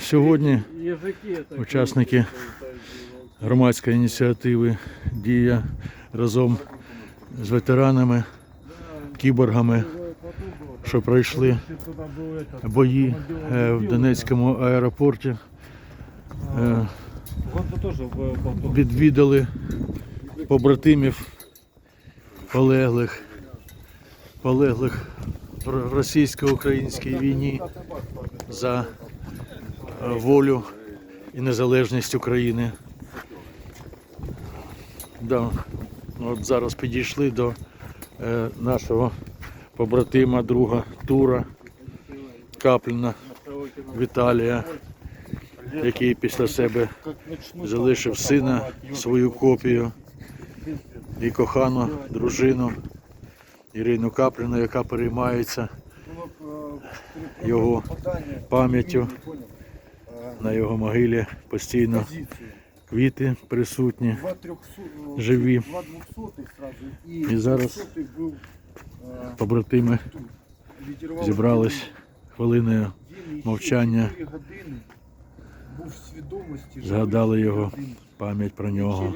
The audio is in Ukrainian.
Сьогодні учасники громадської ініціативи Дія разом з ветеранами, кіборгами, що пройшли бої е, в Донецькому аеропорті. Е, відвідали побратимів полеглих, полеглих російсько-українській війні за е, волю і незалежність України. Да. От зараз підійшли до е, нашого побратима, друга Тура Капліна Віталія, який після себе залишив сина, свою копію і кохану дружину Ірину Капліну, яка переймається його пам'яттю. На його могилі постійно квіти присутні. Живі. І, зараз Побратими зібрались хвилиною мовчання, згадали його пам'ять про нього.